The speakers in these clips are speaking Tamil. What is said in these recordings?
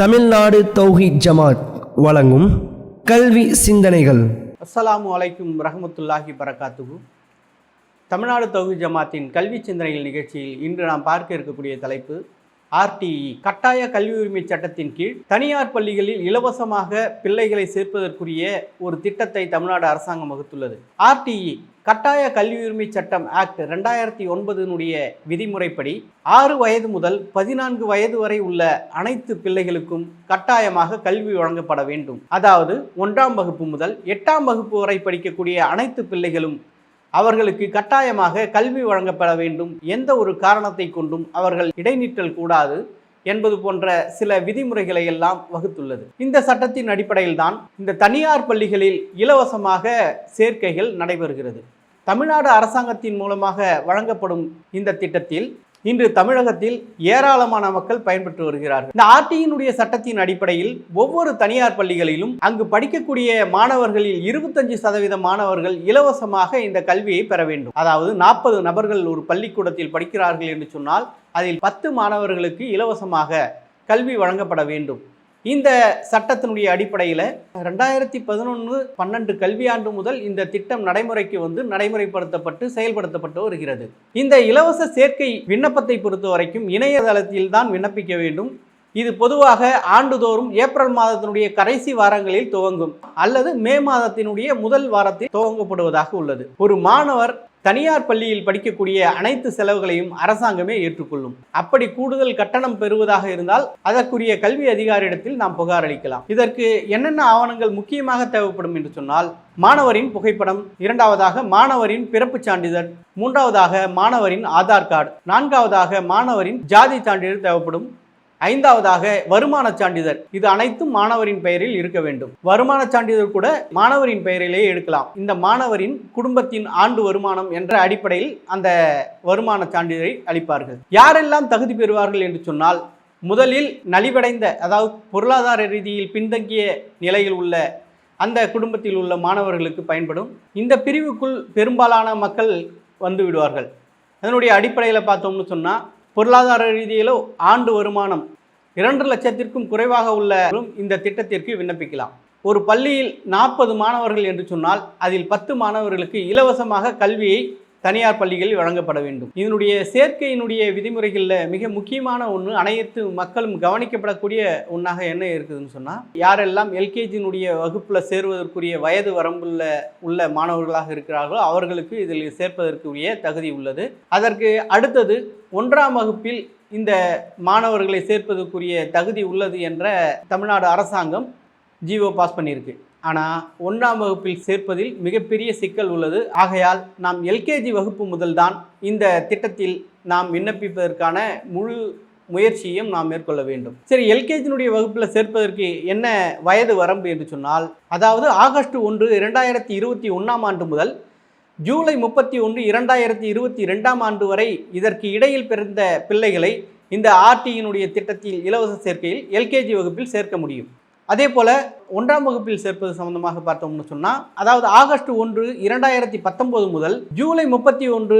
தமிழ்நாடு தௌஹி ஜமாத் வழங்கும் கல்வி சிந்தனைகள். அஸ்ஸலாமு அலைக்கும் ரஹமத்துல்லாஹி பரகாத்துகு தமிழ்நாடு தௌஹி ஜமாத்தின் கல்வி சிந்தனைகள் நிகழ்ச்சியில் இன்று நாம் பார்க்க இருக்கக்கூடிய தலைப்பு ஆர்டிஇ கட்டாய கல்வி உரிமை சட்டத்தின் கீழ் தனியார் பள்ளிகளில் இலவசமாக பிள்ளைகளை சேர்ப்பதற்குரிய ஒரு திட்டத்தை தமிழ்நாடு அரசாங்கம் வகுத்துள்ளது. ஆர்டிஇ கட்டாய கல்வி உரிமை சட்டம் ஆக்ட் ரெண்டாயிரத்தி ஒன்பதினுடைய விதிமுறைப்படி ஆறு வயது முதல் பதினான்கு வயது வரை உள்ள அனைத்து பிள்ளைகளுக்கும் கட்டாயமாக கல்வி வழங்கப்பட வேண்டும். அதாவது ஒன்றாம் வகுப்பு முதல் எட்டாம் வகுப்பு வரை படிக்கக்கூடிய அனைத்து பிள்ளைகளும் அவர்களுக்கு கட்டாயமாக கல்வி வழங்கப்பட வேண்டும். எந்த ஒரு காரணத்தை கொண்டும் அவர்கள் இடைநிற்றல் கூடாது என்பது போன்ற சில விதிமுறைகளை எல்லாம் வகுத்துள்ளது. இந்த சட்டத்தின் அடிப்படையில் தான் இந்த தனியார் பள்ளிகளில் இலவசமாக சேர்க்கைகள் நடைபெறுகிறது. தமிழ்நாடு அரசாங்கத்தின் மூலமாக வழங்கப்படும் இந்த திட்டத்தில் இன்று தமிழகத்தில் ஏராளமான மக்கள் பயன்பெற்று வருகிறார்கள். இந்த ஆர்டியினுடைய சட்டத்தின் அடிப்படையில் ஒவ்வொரு தனியார் பள்ளிகளிலும் அங்கு படிக்கக்கூடிய மாணவர்களில் இருபத்தஞ்சு சதவீத மாணவர்கள் இலவசமாக இந்த கல்வியை பெற வேண்டும். அதாவது நாற்பது நபர்கள் ஒரு பள்ளிக்கூடத்தில் படிக்கிறார்கள் என்று சொன்னால் அதில் பத்து மாணவர்களுக்கு இலவசமாக கல்வி வழங்கப்பட வேண்டும். இந்த சட்டத்தினுடைய அடிப்படையில் ரெண்டாயிரத்தி பதினொன்று பன்னெண்டு கல்வியாண்டு முதல் இந்த திட்டம் நடைமுறைக்கு வந்து நடைமுறைப்படுத்தப்பட்டு செயல்படுத்தப்பட்டு வருகிறது. இந்த இலவச சேர்க்கை விண்ணப்பத்தை பொறுத்த வரைக்கும் இணையதளத்தில் தான் விண்ணப்பிக்க வேண்டும். இது பொதுவாக ஆண்டுதோறும் ஏப்ரல் மாதத்தினுடைய கடைசி வாரங்களில் துவங்கும் அல்லது மே மாதத்தினுடைய முதல் வாரத்தில் துவங்கப்படுவதாக உள்ளது. ஒரு மாணவர் தனியார் பள்ளியில் படிக்கக்கூடிய அனைத்து செலவுகளையும் அரசாங்கமே ஏற்றுக்கொள்ளும். அப்படி கூடுதல் கட்டணம் பெறுவதாக இருந்தால் அதற்குரிய கல்வி அதிகாரியிடத்தில் நாம் புகார் அளிக்கலாம். இதற்கு என்னென்ன ஆவணங்கள் முக்கியமாக தேவைப்படும் என்று சொன்னால் மாணவரின் புகைப்படம் இரண்டாவதாக மாணவரின் பிறப்பு சான்றிதழ் மூன்றாவதாக மாணவரின் ஆதார் கார்டு நான்காவதாக மாணவரின் ஜாதி சான்றிதழ் தேவைப்படும். ஐந்தாவதாக வருமான சான்றிதழ். இது அனைத்தும் மாணவரின் பெயரில் இருக்க வேண்டும். வருமான சான்றிதழ் கூட மாணவரின் பெயரிலேயே எடுக்கலாம். இந்த மாணவரின் குடும்பத்தின் ஆண்டு வருமானம் என்ற அடிப்படையில் அந்த வருமான சான்றிதழை அளிப்பார்கள். யாரெல்லாம் தகுதி பெறுவார்கள் என்று சொன்னால் முதலில் நலிவடைந்த அதாவது பொருளாதார ரீதியில் பின்தங்கிய நிலையில் உள்ள அந்த குடும்பத்தில் உள்ள மாணவர்களுக்கு பயன்படும். இந்த பிரிவுக்குள் பெரும்பாலான மக்கள் வந்து விடுவார்கள். அதனுடைய அடிப்படையில் பார்த்தோம்னு சொன்னால் பொருளாதார ரீதியிலோ ஆண்டு வருமானம் இரண்டு லட்சத்திற்கும் குறைவாக உள்ள இந்த திட்டத்திற்கு விண்ணப்பிக்கலாம். ஒரு பள்ளியில் நாற்பது மாணவர்கள் என்று சொன்னால் அதில் பத்து மாணவர்களுக்கு இலவசமாக கல்வியை தனியார் பள்ளிகளில் வழங்கப்பட வேண்டும். இதனுடைய சேர்க்கையினுடைய விதிமுறைகளில் மிக முக்கியமான ஒன்று அனைத்து மக்களும் கவனிக்கப்படக்கூடிய ஒன்றாக என்ன இருக்குதுன்னு சொன்னால் யாரெல்லாம் எல்கேஜியினுடைய வகுப்பில் சேருவதற்குரிய வயது வரம்புள்ள உள்ள மாணவர்களாக இருக்கிறார்களோ அவர்களுக்கு இதில் சேர்ப்பதற்குரிய தகுதி உள்ளது. அதற்கு அடுத்தது ஒன்றாம் வகுப்பில் இந்த மாணவர்களை சேர்ப்பதற்குரிய தகுதி உள்ளது என்ற தமிழ்நாடு அரசாங்கம் ஜிஓ பாஸ் பண்ணியிருக்கு. ஆனால் ஒன்றாம் வகுப்பில் சேர்ப்பதில் மிகப்பெரிய சிக்கல் உள்ளது. ஆகையால் நாம் எல்கேஜி வகுப்பு முதல்தான் இந்த திட்டத்தில் நாம் விண்ணப்பிப்பதற்கான முழு முயற்சியும் நாம் மேற்கொள்ள வேண்டும். சரி எல்கேஜினுடைய வகுப்பில் சேர்ப்பதற்கு என்ன வயது வரம்பு என்று சொன்னால் அதாவது ஆகஸ்ட் ஒன்று இரண்டாயிரத்தி இருபத்தி ஒன்றாம் ஆண்டு முதல் ஜூலை முப்பத்தி ஒன்று இரண்டாயிரத்தி இருபத்தி ரெண்டாம் ஆண்டு வரை இதற்கு இடையில் பிறந்த பிள்ளைகளை இந்த ஆர்டியினுடைய திட்டத்தில் இலவச சேர்க்கையில் எல்கேஜி வகுப்பில் சேர்க்க முடியும். அதே போல் ஒன்றாம் வகுப்பில் சேர்ப்பது சம்பந்தமாக பார்த்தோம்னு சொன்னால் அதாவது ஆகஸ்ட் ஒன்று இரண்டாயிரத்தி பத்தொம்போது முதல் ஜூலை முப்பத்தி ஒன்று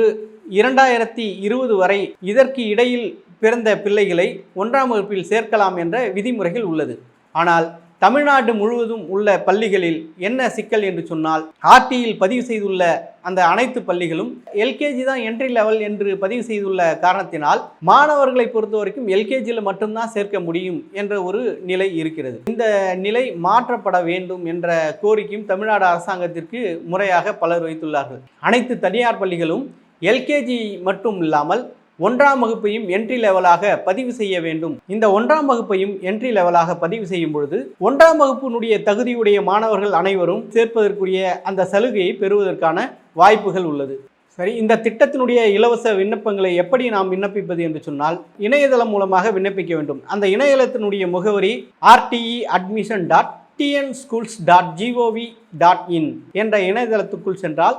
இரண்டாயிரத்தி இருபது வரை இதற்கு இடையில் பிறந்த பிள்ளைகளை ஒன்றாம் வகுப்பில் சேர்க்கலாம் என்ற விதிமுறைகள் உள்ளது. ஆனால் தமிழ்நாடு முழுவதும் உள்ள பள்ளிகளில் என்ன சிக்கல் என்று சொன்னால் ஆர்டியில் பதிவு செய்துள்ள அந்த அனைத்து பள்ளிகளும் எல்கேஜி தான் என்ட்ரி லெவல் என்று பதிவு செய்துள்ள காரணத்தினால் மாணவர்களை பொறுத்த வரைக்கும் எல்கேஜியில் மட்டும்தான் சேர்க்க முடியும் என்ற ஒரு நிலை இருக்கிறது. இந்த நிலை மாற்றப்பட வேண்டும் என்ற கோரிக்கையும் தமிழ்நாடு அரசாங்கத்திற்கு முறையாக பலர் வைத்துள்ளார்கள். அனைத்து தனியார் பள்ளிகளும் எல்கேஜி மட்டும் இல்லாமல் ஒன்றாம் வகுப்பையும் என்ட்ரி லெவலாக பதிவு செய்ய வேண்டும். இந்த ஒன்றாம் வகுப்பையும் என்ட்ரி லெவலாக பதிவு செய்யும் பொழுது ஒன்றாம் வகுப்பினுடைய தகுதியுடைய மாணவர்கள் அனைவரும் சேர்ப்பதற்குரிய அந்த சலுகையை பெறுவதற்கான வாய்ப்புகள் உள்ளது. சரி இந்த திட்டத்தினுடைய இலவச விண்ணப்பங்களை எப்படி நாம் விண்ணப்பிப்பது என்று சொன்னால் இணையதளம் மூலமாக விண்ணப்பிக்க வேண்டும். அந்த இணையதளத்தினுடைய முகவரி RTE admission dot TN schools dot G O V dot in என்ற இணையதளத்துக்குள் சென்றால்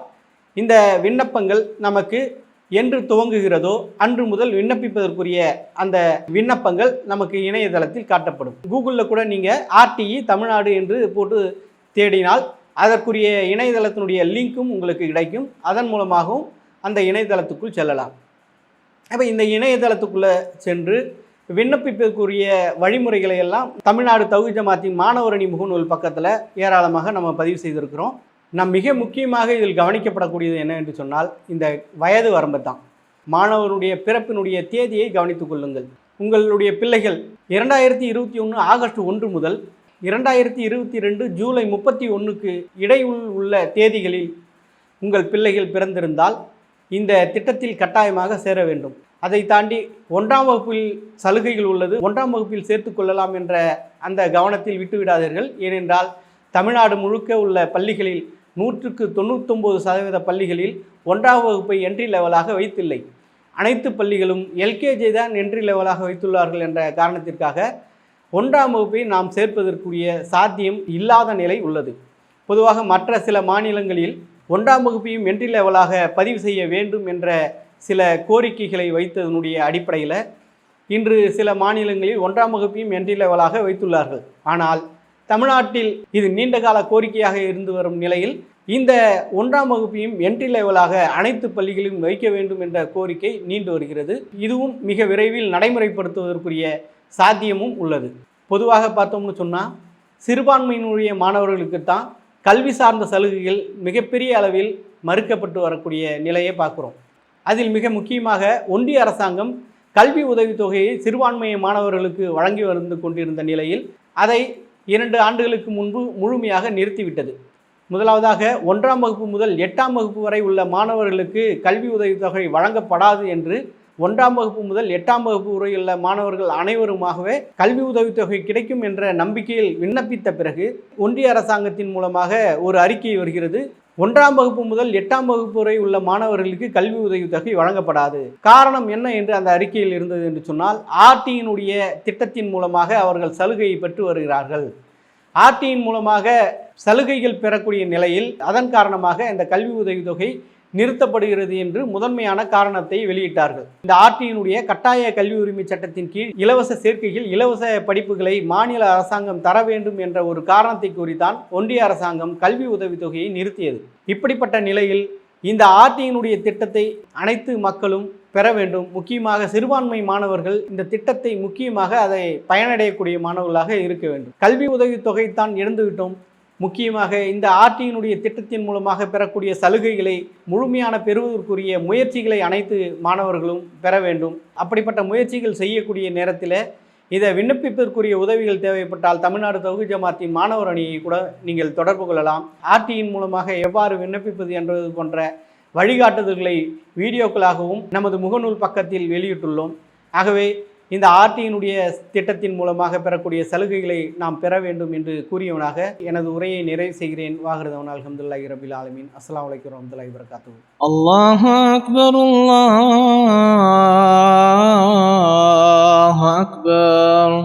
இந்த விண்ணப்பங்கள் நமக்கு என்று துவங்குகிறதோ அன்று முதல் விண்ணப்பிப்பதற்குரிய அந்த விண்ணப்பங்கள் நமக்கு இணையதளத்தில் காட்டப்படும். கூகுளில் கூட நீங்கள் ஆர்டிஇ தமிழ்நாடு என்று போட்டு தேடினால் அதற்குரிய இணையதளத்தினுடைய லிங்க்கும் உங்களுக்கு கிடைக்கும். அதன் மூலமாகவும் அந்த இணையதளத்துக்குள் செல்லலாம். அப்போ இந்த இணையதளத்துக்குள்ளே சென்று விண்ணப்பிப்பதற்குரிய வழிமுறைகளை எல்லாம் தமிழ்நாடு தகுதி ஜமாத்தின் மாணவரணி முகநூல் பக்கத்தில் ஏராளமாக நம்ம பதிவு செய்திருக்கிறோம். நம் மிக முக்கியமாக இதில் கவனிக்கப்படக்கூடியது என்ன என்று சொன்னால் இந்த வயது வரம்பு தான் மாணவருடைய பிறப்பினுடைய தேதியை கவனித்துக் கொள்ளுங்கள். உங்களுடைய பிள்ளைகள் இரண்டாயிரத்தி இருபத்தி ஒன்று ஆகஸ்ட் ஒன்று முதல் இரண்டாயிரத்தி இருபத்தி ரெண்டு ஜூலை முப்பத்தி ஒன்றுக்கு இடையுள் உள்ள தேதிகளில் உங்கள் பிள்ளைகள் பிறந்திருந்தால் இந்த திட்டத்தில் கட்டாயமாக சேர வேண்டும். அதை தாண்டி ஒன்றாம் வகுப்பில் சலுகைகள் உள்ளது. ஒன்றாம் வகுப்பில் சேர்த்து கொள்ளலாம் என்ற அந்த கவனத்தில் விட்டுவிடாதீர்கள். ஏனென்றால் தமிழ்நாடு முழுக்க உள்ள பள்ளிகளில் நூற்றுக்கு தொண்ணூத்தொம்பது சதவீத பள்ளிகளில் ஒன்றாம் வகுப்பை என்ட்ரி லெவலாக வைத்தில்லை. அனைத்து பள்ளிகளும் எல்கேஜி தான் என்ட்ரி லெவலாக வைத்துள்ளார்கள் என்ற காரணத்திற்காக ஒன்றாம் வகுப்பை நாம் சேர்ப்பதற்குரிய சாத்தியம் இல்லாத நிலை உள்ளது. பொதுவாக மற்ற சில மாநிலங்களில் ஒன்றாம் வகுப்பையும் என்ட்ரி லெவலாக பதிவு செய்ய வேண்டும் என்ற சில கோரிக்கைகளை வைத்ததனுடைய அடிப்படையில் இன்று சில மாநிலங்களில் ஒன்றாம் வகுப்பையும் என்ட்ரி லெவலாக வைத்துள்ளார்கள். ஆனால் தமிழ்நாட்டில் இது நீண்டகால கோரிக்கையாக இருந்து வரும் நிலையில் இந்த ஒன்றாம் வகுப்பையும் என்ட்ரி லெவலாக அனைத்து பள்ளிகளிலும் வைக்க வேண்டும் என்ற கோரிக்கை நீண்டு வருகிறது. இதுவும் மிக விரைவில் நடைமுறைப்படுத்துவதற்குரிய சாத்தியமும் உள்ளது. பொதுவாக பார்த்தோம்னு சொன்னால் சிறுபான்மையினுடைய மாணவர்களுக்கு தான் கல்வி சார்ந்த சலுகைகள் மிகப்பெரிய அளவில் மறுக்கப்பட்டு வரக்கூடிய நிலையை பார்க்குறோம். அதில் மிக முக்கியமாக ஒன்றிய அரசாங்கம் கல்வி உதவித்தொகையை சிறுபான்மைய மாணவர்களுக்கு வழங்கி வந்து கொண்டிருந்த நிலையில் அதை இரண்டு ஆண்டுகளுக்கு முன்பு முழுமையாக நிறுத்திவிட்டது. முதலாவதாக ஒன்றாம் வகுப்பு முதல் எட்டாம் வகுப்பு வரை உள்ள மாணவர்களுக்கு கல்வி உதவித்தொகை வழங்கப்படாது என்று ஒன்றாம் வகுப்பு முதல் எட்டாம் வகுப்பு வரை உள்ள மாணவர்கள் அனைவருமாகவே கல்வி உதவித்தொகை கிடைக்கும் என்ற நம்பிக்கையில் விண்ணப்பித்த பிறகு ஒன்றிய அரசாங்கத்தின் மூலமாக ஒரு அறிக்கை வருகிறது. ஒன்றாம் வகுப்பு முதல் எட்டாம் வகுப்பு வரை உள்ள மாணவர்களுக்கு கல்வி உதவித்தொகை வழங்கப்படாது. காரணம் என்ன என்று அந்த அறிக்கையில் இருந்தது என்று சொன்னால் ஆர்டியினுடைய திட்டத்தின் மூலமாக அவர்கள் சலுகையை பெற்று வருகிறார்கள். ஆர்டியின் மூலமாக சலுகைகள் பெறக்கூடிய நிலையில் அதன் காரணமாக இந்த கல்வி உதவித்தொகை நிறுத்தப்படுகிறது என்று முதன்மையான காரணத்தை வெளியிட்டார்கள். இந்த ஆர்டியினுடைய கட்டாய கல்வி உரிமை சட்டத்தின் கீழ் இலவச சேர்க்கையில் இலவச படிப்புகளை மாநில அரசாங்கம் தர வேண்டும் என்ற ஒரு காரணத்தை கூறித்தான் ஒன்றிய அரசாங்கம் கல்வி உதவித்தொகையை நிறுத்தியது. இப்படிப்பட்ட நிலையில் இந்த ஆர்டியினுடைய திட்டத்தை அனைத்து மக்களும் பெற வேண்டும். முக்கியமாக சிறுபான்மை மாணவர்கள் இந்த திட்டத்தை முக்கியமாக அதை பயனடையக்கூடிய மாணவர்களாக இருக்க வேண்டும். கல்வி உதவித்தொகை தான் இழந்துவிட்டோம். முக்கியமாக இந்த ஆர்டியினுடைய திட்டத்தின் மூலமாக பெறக்கூடிய சலுகைகளை முழுமையான பெறுவதற்குரிய முயற்சிகளை அனைத்து மாணவர்களும் பெற வேண்டும். அப்படிப்பட்ட முயற்சிகள் செய்யக்கூடிய நேரத்தில் இதை விண்ணப்பிப்பதற்குரிய உதவிகள் தேவைப்பட்டால் தமிழ்நாடு தொகுதி ஜமாத்தின் மாணவர் அணியை கூட நீங்கள் தொடர்பு கொள்ளலாம். ஆர்டியின் மூலமாக எவ்வாறு விண்ணப்பிப்பது என்பது போன்ற வழிகாட்டுதல்களை வீடியோக்களாகவும் நமது முகநூல் பக்கத்தில் வெளியிட்டுள்ளோம். ஆகவே இந்த ஆர்டியினுடைய திட்டத்தின் மூலமாக பெறக்கூடிய சலுகைகளை நாம் பெற வேண்டும் என்று கூறியவனாக எனது உரையை நிறைவு செய்கிறேன். வாகரதவன் அலமதுல்லாஹி ரபில் ஆலமின். அஸ்லாம் வலைக்கம் வரமத்துல்லாஹி வரகாத்து அல்லாஹ் அக்பர் அல்லாஹ் அக்பர்